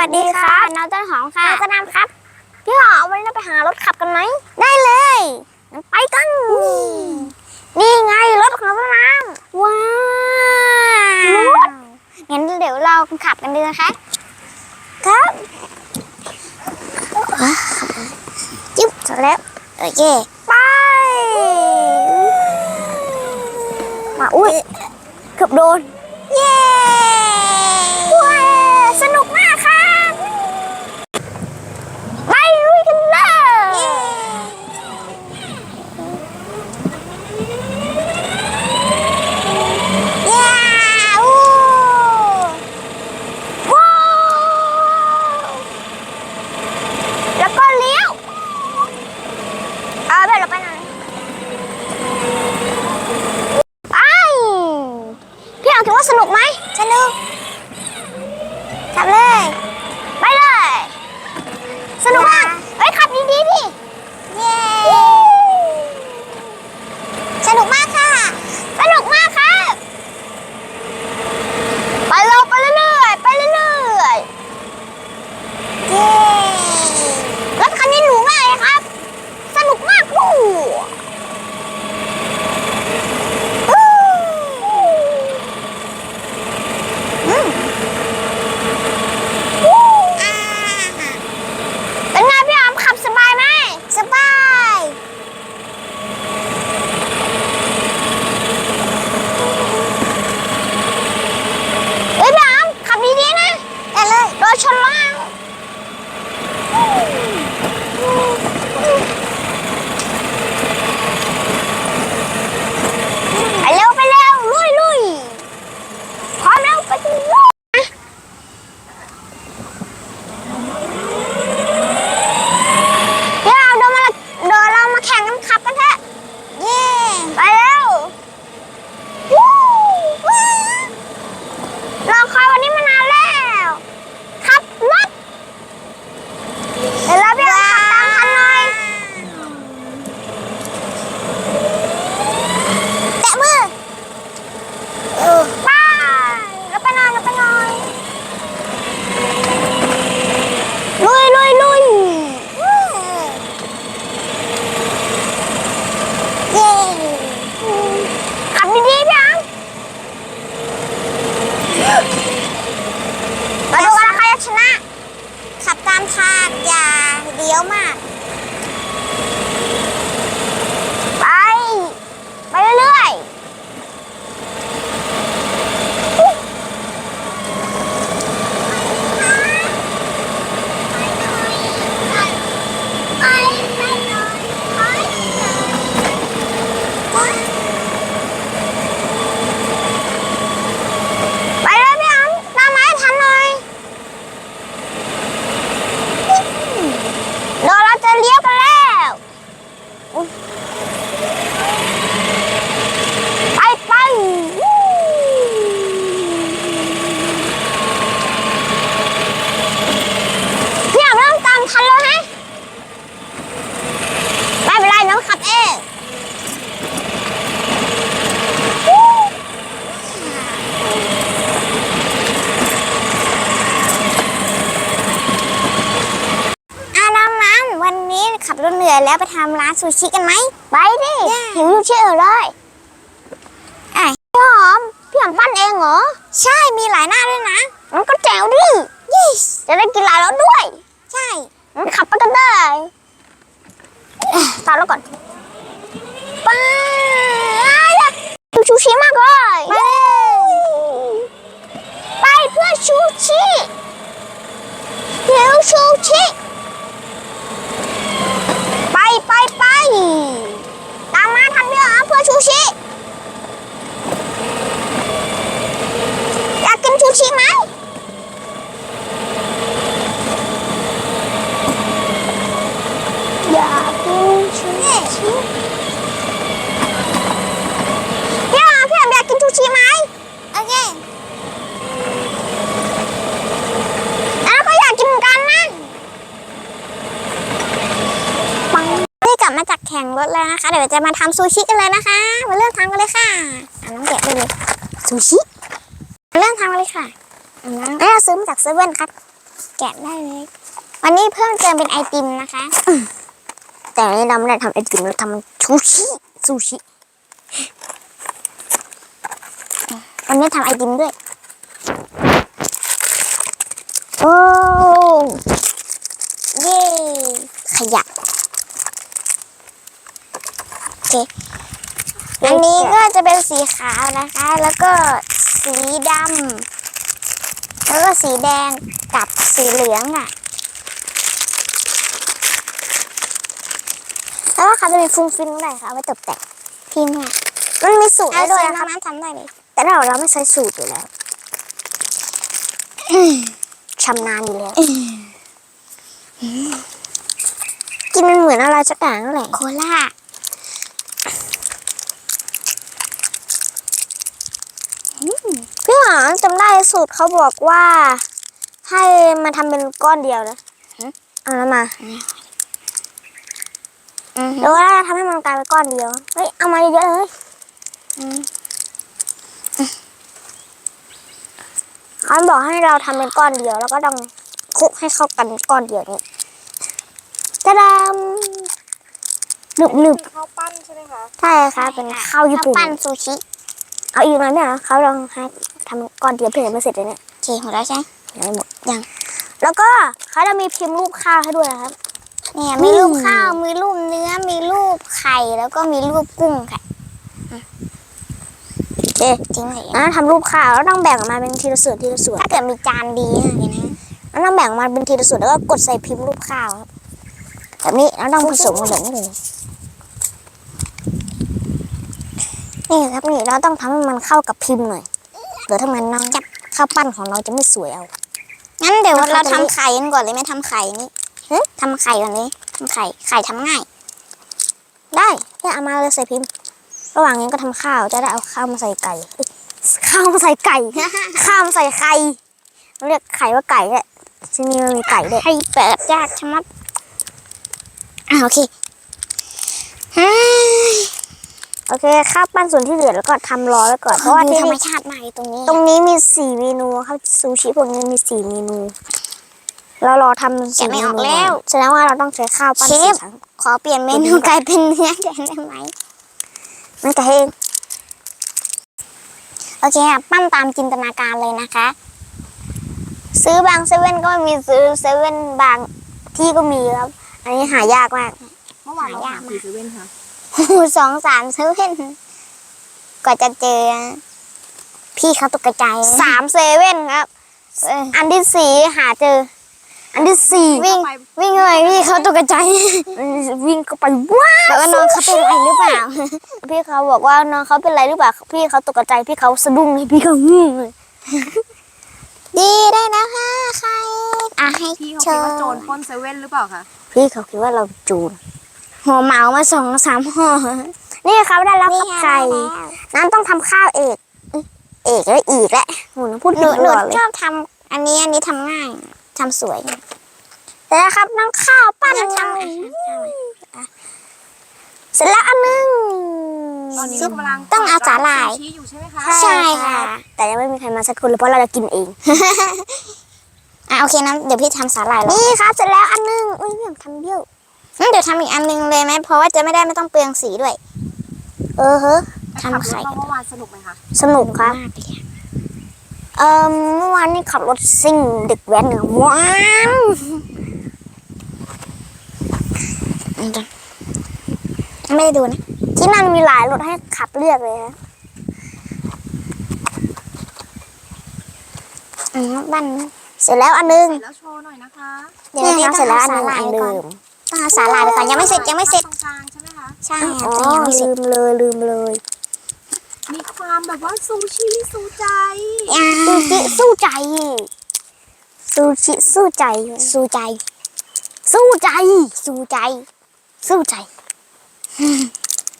วัสดีครับน้องต้นหอมค่ะน้องต้นน้ำครับ พี่หอมวันนี้เราไปหารถขับกันไหม ได้เลยงั้นไปกัน นี่ไงรถของต้นน้ว้าำวงั้นเดี๋ยวเราขับกันดีนะคะ ครับจิ๊บจบแล้วโอเคไปมาอุ้ยเกือบโดน รถเหนื่อยแล้วไปทำร้านซูชิกันไหมไปดิหิวอยู่เชื่อเลยอะพี่หอมพี่หอมปั้นเองเหรอ ใช่มีหลายหน้าด้วยนะ มันก็แจ๋วดิ yes จะได้กินหลายรสด้วย ใช่งั้นขับไปกันได้ตามแล้วก่อนไปดูชูชิมากเลย ไปเลย ไปเพื่อชูชิเดี๋ยวชูชิไปไปไปตามมาทันพี่หอมเพื่อชูชิอยากกินชูชิไหม อยากกินชูชิ พี่หอมพี่หอมอยากกินชูชิไหมโอเคแล้วก็อยากกินเหมือนกันนะปังนี่กลับมาจากแข่งรถแล้วนะคะ เดี๋ยวจะมาทำซูชิกันเลยนะคะ มาเริ่มทำกันเลยค่ะอะน้องแกะไปเลยซูชิมาเริ่มทำกันเลยค่ะอันนั้นเราซื้อมาจากเซเว่นครับ แกะได้เลย วันนี้เพิ่มเติมเป็นไอติมนะคะ แต่อันนี้เราไม่ได้ทำไอติมเราทำชูชิซูชิวันนี้ทำไอติมด้วย โอ้เย้ขยะโอเคอันนี้ก็จะเป็นสีขาวนะคะ แล้วก็สีดำแล้วก็สีแดงกับสีเหลืองอะ แล้วก็เขาจะมีฟุ้งฟิ้งด้วยค่ะเอาไว้ตกแต่งพิมพ์อะมันมีสูตรเอาให้ด้ด้ววยยนะนะครับน้ำทำได้เลยแต่เราเราไม่ใช้สูตรอยู่แล้วชำนาญอยู่แล้วกินมันเหมือนอะไรสักอย่างนั่นแหละโคล่าพี่หวานจำได้สูตรเขาบอกว่า ให้มาทำเป็นก้อนเดียวนะเอาแล้วมาอือ หรือว่าทำให้มันกลายเป็นก้อนเดียว เฮ้ย เอามาเยอะๆเลยเขาบอกให้เราทำเป็นก้อนเดียว แล้วก็ต้องคลุกให้เข้ากันก้อนเดียวนี้จะดำหนึบหนึบข้าวปั้นใช่ไหมคะๆใช่ค่ะ เป็นข้าวญี่ปุ่นปั้นซูชิ เอาอีกหน่อยเนี่ยเหรอเขาลองให้ทำก้อนเดียวเพื่อไม่เสร็จเลยเนี่ยโอเคหมดแล้วใช่ไหมยังไม่หมดยัง แล้วก็เขาจะมีพิมพ์รูปข้าวให้ด้วยนะครับ เนี่ยมีรูปข้าว มีรูปเนื้อ มีรูปไข่แล้วก็มีรูปกุ้งค่ะเอ๊ะจริงเหรออะทำรูปข้าวแล้วต้องแบ่งออกมาเป็นทีละส่วนทีละส่วน ถ้าเกิดมีจานดีนะเดี๋ยวนะแล้วต้องแบ่งออกมาเป็นทีละส่วนแล้วก็กดใส่พิมพ์รูปข้าวครับแบบนี้แล้วต้องผสมกันแบบนี้เลยนี่ครับนี่เราต้องทำให้มันเข้ากับพิมพ์หน่อยเดี๋ยวถ้ามันน้องจับข้าวปั้นของเราจะไม่สวยเอางั้นเดี๋ยวแล้วเราเขาจะทำไข่กันก่อนเลยไหมทำไข่นี่หึ ทำไข่ก่อนเลยทำไข่ ไข่ทำง่าย ได้เนี่ยเอามาเลยใส่พิมพ์ ระหว่างนี้ก็ทำข้าว จะได้เอาข้าวมาใส่ไก่เอ้ยข้าวมาใส่ไก่ ข้าวมาใส่ไข่เรียกไข่ว่าไก่แหละที่นี่มันมีไก่ด้วยไข่เปิดยากชะมัดอ่าโอเคเฮ้ยโอเคข้าวปั้นส่วนที่เหลือแล้วก็ทำรอไว้ก่อนเพราะว่าดูที่ธรรมนี่ชาติมากเลยตรงนี้ ตรงนี้มีสี่เมนูครับซูชิพวกนี้มีสี่เมนู เรารอทำสี่เมนูแสดงว่าเราต้องใช้ข้าวปั้นสี่ครั้งขอเปลี่ยนเมนูกลายเป็นเนื้อแทนได้ไหมนั่นแต่เองโอเคค่ะปั้นตามจินตนาการเลยนะคะ ซื้อบางเซเว่นก็ไม่มีซื้อเซเว่นบางที่ก็มีครับ อันนี้หายากมากเมื่อวานเราหายากหามากสี่เซเว่นค่ะสองสามเซเว่นกว่าจะเจอ พี่เขาตกใจสามเซเว่นครับเอออันที่สี่หาเจอ อันที่สี่วิ่งไปวิ่งเลยพี่เขาตกใจวิ่งเข้าไปว้าวแบบว่าน้องเขาเป็นอะไรหรือเปล่า พี่เขาบอกว่าน้องเขาเป็นไรหรือเปล่า พี่เขาตกใจพี่เขาสะดุ้งเลยพี่เขางงเลยดีได้นะคะใครอะให้พี่เขาโชคิดว์ว่าโจรปล้นเซเว่นหรือเปล่าคะพี่เขาคิดว่าเราจูนหัวเหมามาสองสามห่อนี่ครับได้แล้วครับนี่ไก่ได้แล้วนั้นต้องทำข้าวเอกเอ้ยเอกแล้วอีกแล้วหนูพูดหนูผิดหนูตลอดเลยชอบทำอันนี้อันนี้ทำง่าย ทำสวยแต่นะครับน้องข้าวปั้นทำทำเสร็จแล้วอันนึงตอนนี้ซุปกำลังต้องเอาสาหร่ายซูชิอยู่ใช่ไหมคะใช่ค่ะ แต่ยังไม่มีใครมาสักคนเลยเพราะเราจะกินเองอะโอเคนะเดี๋ยวพี่ทำสาหร่ายแล้วนี่ครับเสร็จแล้วอันนึงอุ้ยเนี่ยทำเบี้ยวงั้นเดี๋ยวทำอีกอันนึงเลยไหมเพราะว่าจะไม่ได้ไม่ต้องเปลืองสีด้วย เออเฮ้ทำไข่ขับรถมาเมื่อวานสนุกไหมคะสนุกครับ เอ่อเมื่อวานนี้ขับรถซิ่งเด็กแว้นเนี่ยว้าวไม่ได้ดูนะ ที่นั่นมีหลายรถให้ขับเลือกเลยนะอืมบ้านเสร็จแล้วอันนึงเสร็จแล้วโชว์หน่อยนะคะเดี๋ยวนี่พี่ครับต้เสร็อจงแล้วเอาอันสานึงหร่ายอันไปก่อนเดิมต้องเอาสาหร่ายไปก่อนยังไม่เสร็จยังไม่เสร็จตรงกลางใช่ไหมคะ ใช่อ๋อตัวยังไม่เสร็ลืจมเลยลืมเลยมี ความแบบว่าซูชิซูใจอ่าซูชิสู้ใจซูชิสู้ใจสู้ใจ สู้ใจ สู้ใจ สู้ใจ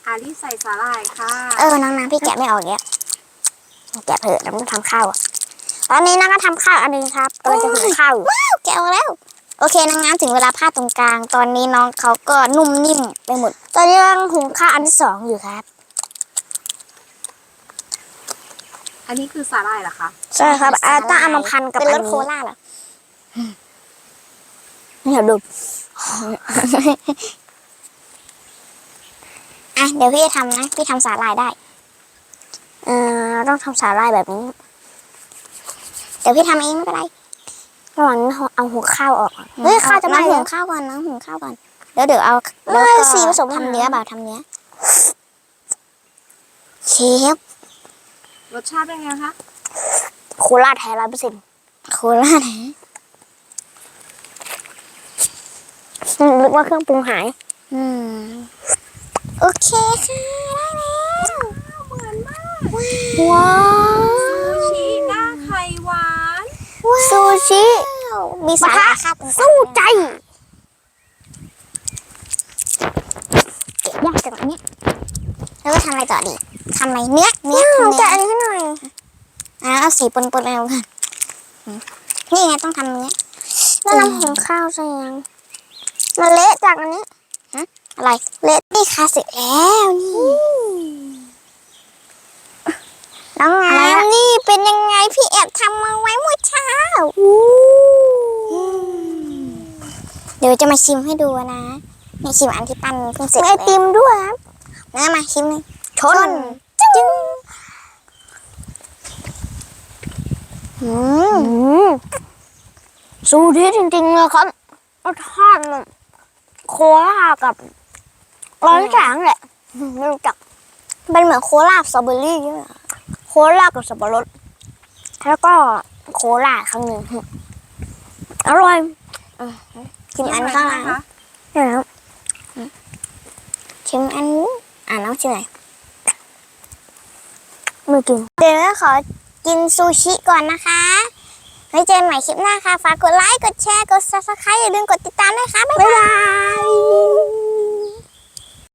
อารีบใส่สาหร่ายค่ะ เออน้องน้ำพี่แกะไม่ออกแล้วแกะเถอะน้ำต้องทำข้าวอะตอนนี้น้าก็ทำข้าวอันนึงครับกำลังจะหุงข้าวอยู่ว้าวแกะออกแล้วโอเคนางน้ำถึงเวลาพาดตรงกลาง ตอนนี้น้องเขาก็นุ่มนิ่มไปหมด ตอนนี้กำลังหุงข้าวอันที่สองอยู่ครับ อันนี้คือสาหร่ายเหรอคะ ใช่ครับอ่าสาหร่ายต้องเอามาพันกับเป็นรอัสนโคนี้ล่าเหรออย่าดมอะเดี๋ยวพี่จะทำนะ พี่ทำสาหร่ายได้ เอ่อต้องทำสาหร่ายแบบนี้ เดี๋ยวพี่ทำเองไม่เป็นไรระหว่างนี้เอาหัวข้าวออกก่อนเฮ้ยข้าวจะไหน้ม้องหุแล้วงข้าวก่อนน้องหุงข้าวก่อนแล้วเดี๋ยวเอาเอ้ยแล้วก็สีผสมทำเนื้อเปล่าทำเนื้อเชฟ รสชาติเป็นไงคะ โคราชแท้ร้อยเปอร์เซ็นต์โคราชนึกว่าเครื่องปรุงหาย อืม โอเคค่ะ ได้แล้ว เหมือนมาก ว้าว ซูชิหน้าไข่หวาน ซูชิ มีสาหร่ายค่ะตรงกลางสู้ใจเก็บยากจังเนี้ยแล้วก็ทำอะไรต่อดี ทำอะไรเนื้อเนื้อทำแกะเนื้ออันนี้ให้หน่อยอะเอาสีปนๆอะไรลงกันอืมนี่ไงต้องทำเนื้อแล้วน้ำหุงข้าวใส่ยังมันเละจากอันนี้อะไรเละนี่ค่ะเสร็จแล้วนี่น้องไงแล้วนี่เป็นยังไงพี่แอบทำมาไว้เมื่อเช้าเดี๋ยวจะมาชิมให้ดูนะนี่ชิมอันที่ปั้นเพิ่งเสร็จมีเลไอยติมด้วยครับนะมาชิมเลยชน จึ๊งอืมสูตรที่จริงๆเลยครับรสชาติมันโคราชกับร้อนแสงแหละไม่รู้จักเป็นเหมือนโคลาบสตรอเบอรี่ใช่ไหมโคราชกับสับปะรดแล้วก็โคราชครั้งหนึ่งอร่อยชิมอันข้างหลังนะคะนี่นะครับชิมอันนี้อ่าน้องชิมหน่ มือกิน เดี๋ยวขอกินซูชิก่อนนะคะไว้เจอใหม่คลิปหน้าค่ะ ฝากกดไลค์ กดแชร์ กดซับสไครต์อย่าลืมกดติดตามด้วยค่ะ บ๊ายบาย